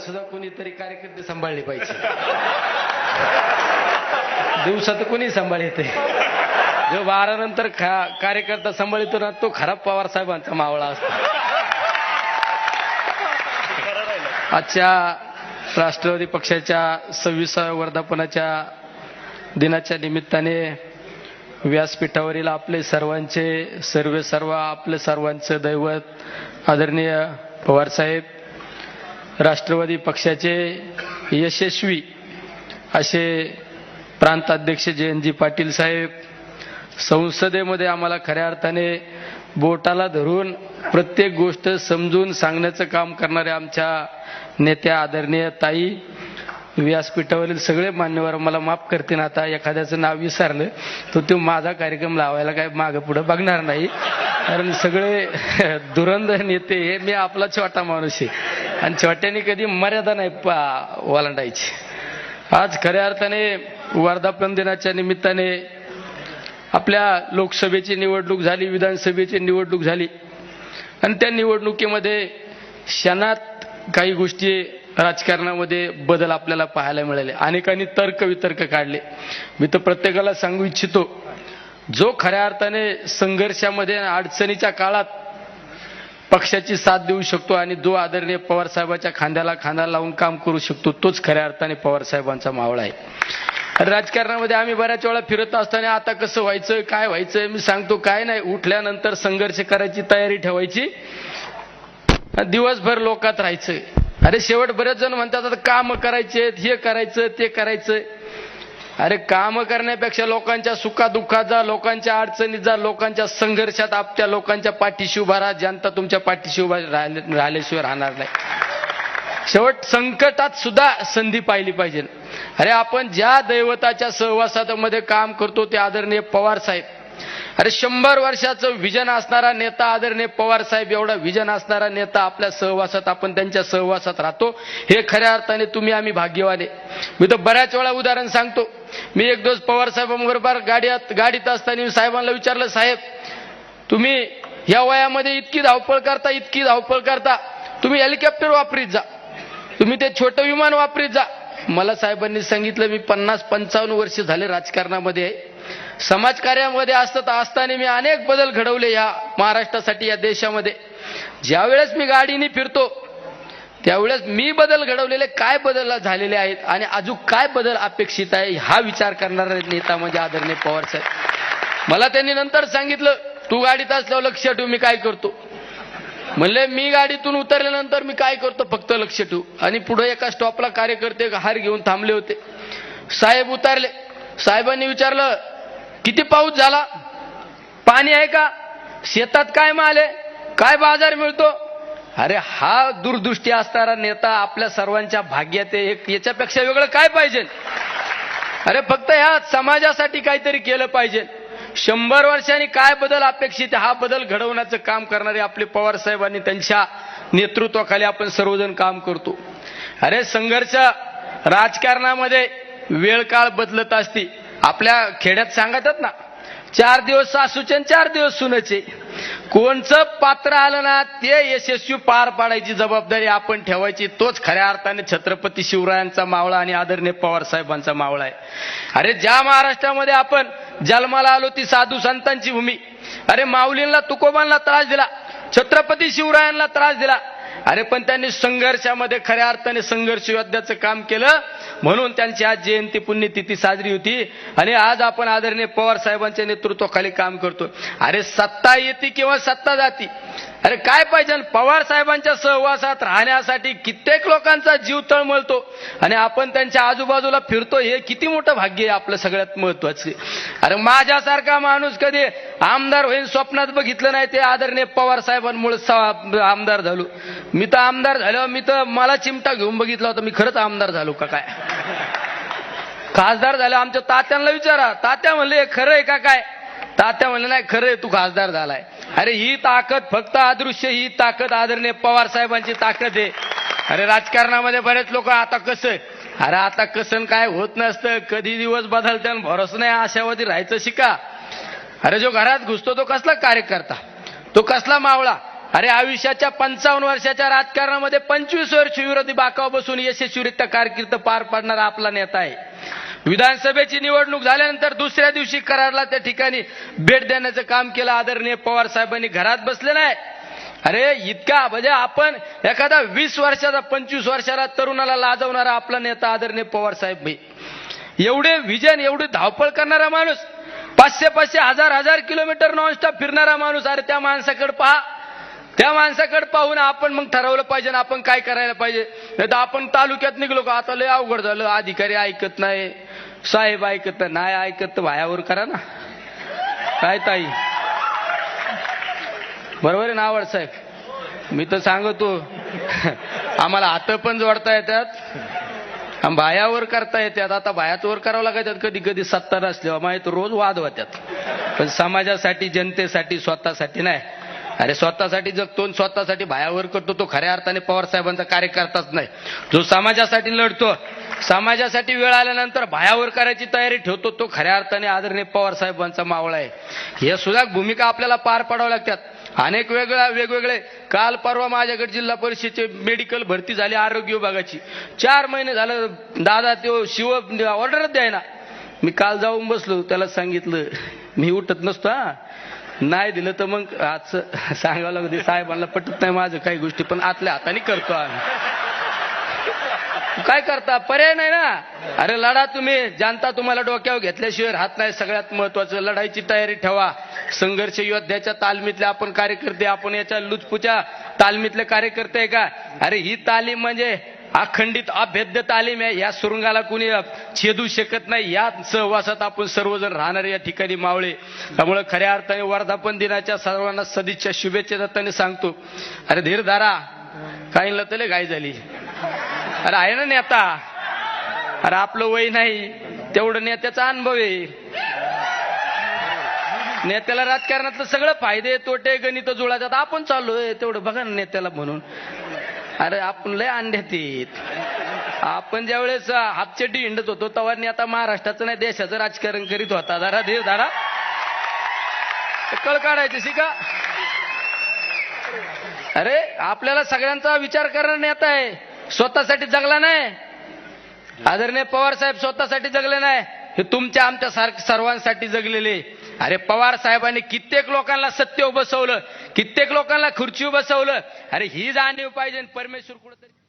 सुद्धा कोणीतरी कार्यकर्ते सांभाळले पाहिजे. दिवसात कोणी सांभाळते जो बारा नंतर खा कार्यकर्ता सांभाळतो ना तो खराब पवार साहेबांचा मावळा असतो. आजच्या राष्ट्रवादी पक्षाच्या सव्वीसाव्या वर्धापनाच्या दिनाच्या निमित्ताने व्यासपीठावरील आपले सर्वांचे सर्वे सर्व आपले सर्वांचं दैवत आदरणीय पवारसाहेब राष्ट्रवादी पक्षाचे यशस्वी असे प्रांताध्यक्ष जयंतजी पाटील साहेब संसदेमध्ये आम्हाला खऱ्या अर्थाने बोटाला धरून प्रत्येक गोष्ट समजून सांगण्याचं काम करणाऱ्या आमच्या नेत्या आदरणीय ताई व्यासपीठावरील सगळे मान्यवर मला माफ करतील. आता एखाद्याचं नाव विसरलं तर तो माझा कार्यक्रम लावायला काय मागं पुढं बघणार नाही. कारण सगळे दुरंध नेते हे मी आपला छोटा माणूस आहे. आणि छोट्याने कधी मर्यादा नाही पा ओलांडायची. आज खऱ्या अर्थाने वर्धापन दिनाच्या निमित्ताने आपल्या लोकसभेची निवडणूक झाली विधानसभेची निवडणूक झाली. आणि त्या निवडणुकीमध्ये क्षणात काही गोष्टी राजकारणामध्ये बदल आपल्याला पाहायला मिळाले. अनेकांनी तर्क वितर्क काढले. मी तर प्रत्येकाला सांगू इच्छितो जो खऱ्या अर्थाने संघर्षामध्ये अडचणीच्या काळात पक्षाची साथ देऊ शकतो आणि जो आदरणीय पवारसाहेबांच्या खांद्याला खांदा लावून काम करू शकतो तोच खऱ्या अर्थाने पवार साहेबांचा मावळा आहे. राजकारणामध्ये आम्ही बऱ्याच वेळा फिरत असताना आता कसं व्हायचं काय व्हायचं मी सांगतो काय नाही. उठल्यानंतर संघर्ष करायची तयारी ठेवायची. दिवसभर लोकात राहायचं अरे शेवट बरेच जण म्हणतात आता काम करायचे हे करायचं ते करायचं. अरे काम करण्यापेक्षा लोकांच्या सुखादुःखात जा लोकांच्या अडचणीत जा लोकांच्या संघर्षात आपल्या लोकांच्या पाठीशी उभा राहा. जनता तुमच्या पाठीशी उभा राहिले- राहिल्याशिवाय राहणार नाही. शेवट संकटात सुद्धा संधी पाहिली पाहिजे. अरे आपण ज्या दैवताच्या सहवासामध्ये काम करतो ते आदरणीय पवार साहेब अरे शंभर वर्षाचं विजन असणारा नेता आदरणीय पवार साहेब एवढा विजन असणारा नेता आपल्या सहवासात आपण त्यांच्या सहवासात राहतो. हे खऱ्या अर्थाने तुम्ही आम्ही भाग्यवाने मी तर बऱ्याच वेळा उदाहरण सांगतो. मी एक दिवस पवार साहेबांबरोबर गाडीत गाडीत असताना मी साहेबांना विचारलं साहेब तुम्ही या वयामध्ये इतकी धावपळ करता इतकी धावपळ करता. तुम्ही हेलिकॉप्टर वापरीत जा. तुम्ही ते छोटं विमान वापरीत जा. मला साहेबांनी सांगितलं मी पन्नास पंचावन्न वर्ष झाले राजकारणामध्ये आहे. समाजकार्यामध्ये असत असताना मी अनेक बदल घडवले या महाराष्ट्रासाठी या देशामध्ये. ज्यावेळेस मी गाडीने फिरतो त्यावेळेस मी बदल घडवलेले काय बदल झालेले आहेत आणि अजून काय बदल अपेक्षित आहे हा विचार करणारा नेता म्हणजे आदरणीय पवार साहेब. मला त्यांनी नंतर सांगितलं तू गाडीत असल्यावर लक्ष ठेवू मी काय करतो? म्हणले मी गाडीतून उतरल्यानंतर मी काय करतो? फक्त लक्ष ठेवू. आणि पुढे एका स्टॉपला कार्यकर्ते हार घेऊन थांबले होते. साहेब उतरले. साहेबांनी विचारलं किती पाऊस झाला? पाणी आहे का? शेतात काय माल आहे? काय बाजार मिळतो? अरे हा दूरदृष्टी असणारा नेता आपल्या सर्वांच्या भाग्यात आहे. एक याच्यापेक्षा वेगळं काय पाहिजे? अरे फक्त ह्या समाजासाठी काहीतरी केलं पाहिजे. शंभर वर्षांनी काय बदल अपेक्षित हा बदल घडवण्याचं काम करणारे आपले पवार साहेबांनी त्यांच्या नेतृत्वाखाली आपण सर्वजण काम करतो. अरे संघर्ष राजकारणामध्ये वेळ काळ बदलत असते. आपल्या खेड्यात सांगतात ना चार दिवस सासूचे आणि चार दिवस सुनचे. कोणचं पात्र आलं ना ते यशस्वी पार पाडायची जबाबदारी आपण ठेवायची. तोच खऱ्या अर्थाने छत्रपती शिवरायांचा मावळा आणि आदरणीय पवार साहेबांचा मावळा आहे. अरे ज्या महाराष्ट्रामध्ये आपण जन्माला आलो ती साधू संतांची भूमी. अरे माऊलींना तुकोबांना त्रास दिला छत्रपती शिवरायांना त्रास दिला. अरे पण त्यांनी संघर्षामध्ये खऱ्या अर्थाने संघर्ष योद्ध्याचं काम केलं. म्हणून त्यांची आज जयंती पुण्यतिथी साजरी होती. आणि आज आपण आदरणीय पवार साहेबांच्या नेतृत्वाखाली काम करतो. अरे सत्ता येते किंवा सत्ता जाती? अरे काय पाहिजे? पवार साहेबांच्या सहवासात राहण्यासाठी कित्येक लोकांचा जीव तळमळतो. आणि आपण त्यांच्या आजूबाजूला फिरतो हे किती मोठं भाग्य आहे आपलं सगळ्यात महत्वाचं. अरे माझ्यासारखा माणूस कधी आमदार होईल स्वप्नात बघितलं नाही ते आदरणीय पवार साहेबांमुळे आमदार झालो. मी तर आमदार झालो मी तर मला चिमटा घेऊन बघितला होता मी खरंच आमदार झालो का काय? खासदार झाले आमच्या तात्यांना विचारा. तात्या म्हणले खरं आहे का काय? तात्या म्हणले नाही खरं तू खासदार झालाय. अरे ही ताकद फक्त अदृश्य ही ताकद आदरणीय पवार साहेबांची ताकद आहे. अरे राजकारणामध्ये बरेच लोक आता कसं अरे आता कसं काय होत नसतं. कधी दिवस बदलते भरोसा नाही आशावादी राहायचं शिका. अरे जो घरात घुसतो तो कसला कार्यकर्ता? तो कसला मावळा? अरे आयुष्याच्या पंचावन्न वर्षाच्या राजकारणामध्ये पंचवीस वर्ष विरोधी बाकाव बसून यशस्वीरित्या कारकीर्द पार पाडणारा आपला नेता आहे. विधानसभेची निवडणूक झाल्यानंतर दुसऱ्या दिवशी करारला त्या ठिकाणी भेट देण्याचं काम केलं. आदरणीय पवार साहेबांनी घरात बसले नाही. अरे इतका म्हणजे आपण एखादा वीस वर्षाचा पंचवीस वर्षाला तरुणाला लाजवणारा आपला नेता आदरणीय पवार साहेब भाई एवढे विजन एवढी धावपळ करणारा माणूस पाचशे पाचशे हजार हजार किलोमीटर नॉनस्टॉप फिरणारा माणूस अरे त्या माणसाकडे पहा. त्या माणसाकडे पाहून आपण मग ठरवलं पाहिजे ना आपण काय करायला पाहिजे. नाही तर आपण तालुक्यात निघलो का? आता लय अवघड झालं. अधिकारी ऐकत नाही. साहेब ऐकत नाही. नाही ऐकत तर भायावर करा ना. काय ताई? बरोबर आहे ना आवड साहेब? मी तर सांगतो. आम्हाला हात पण जोडता येतात. आणि बायावर करता येतात. आता बायाच वर करावं लागायच्यात कधी कधी सत्ता नसल्यावर. माहीत रोज वाद होत्यात पण समाजासाठी जनतेसाठी स्वतःसाठी नाही. अरे स्वतःसाठी जगतो स्वतःसाठी भायावर करतो तो खऱ्या अर्थाने पवार साहेबांचा कार्यकर्ताच नाही. जो समाजासाठी लढतो समाजासाठी वेळ आल्यानंतर भायावर करायची तयारी ठेवतो तो खऱ्या अर्थाने आदरणीय पवार साहेबांचा मावळा आहे. हे सुद्धा भूमिका आपल्याला पार पाडाव्या लागतात. अनेक वेगळ्या वेगवेगळे काल परवा माझ्याकडे जिल्हा परिषदेचे मेडिकल भरती झाली आरोग्य विभागाची. चार महिने झालं दादा तो शिव ऑर्डरच द्यायना. मी काल जाऊन बसलो त्याला सांगितलं मी उठत नसतो हा. नाही दिलं तर मग आज सांगावं लागते साहेबांना पटत नाही माझं काही गोष्टी पण आतल्या हाताने करतो आम्ही. काय करता? पर्याय नाही ना. अरे लढा तुम्ही. जनता तुम्हाला डोक्यावर घेतल्याशिवाय राहत नाही. सगळ्यात महत्वाचं लढाईची तयारी ठेवा. संघर्ष योद्ध्याच्या तालमीतले आपण कार्यकर्ते आपण याच्या लुचपुच्या तालमीतले कार्यकर्ते आहे का? अरे ही तालीम म्हणजे अखंडित अभेद्य तालीम आहे. या सुरुंगाला कुणी छेदू शकत नाही. या सहवासात आपण सर्वजण राहणार या ठिकाणी मावळे. त्यामुळे खऱ्या अर्थाने वर्धापन दिनाच्या सर्वांना सदिच्छा शुभेच्छा दत्ताने सांगतो. अरे धीर धारा काहींना तले घाई झाली. अरे आहे ना नेता. अरे आपलं वय नाही. तेवढं नेत्याचा अनुभव आहे. नेत्याला राजकारणातलं सगळं फायदे तोटे गणित जुळातात. आपण चाललोय. तेवढं बघा ना नेत्याला म्हणून. अरे आपण लय अंड्यात आपण आपण ज्यावेळेस हापचेटी हिंडत होतो तेव्हा आता महाराष्ट्राचं नाही देशाचं राजकारण करीत होता. जरा धीर धारा कळ काढायची शिका. अरे आपल्याला सगळ्यांचा विचार करणार नेता आहे. स्वतःसाठी जगला नाही. आदरणीय पवार साहेब स्वतःसाठी जगले नाही. हे तुमच्या आमच्या सारख सर्वांसाठी जगलेले. अरे पवार साहेबांनी कित्येक लोकांना सत्य बसवलं कित्येक लोकांना खुर्ची बसवलं अरे ही जाणीव पाहिजे परमेश्वर कुठेतरी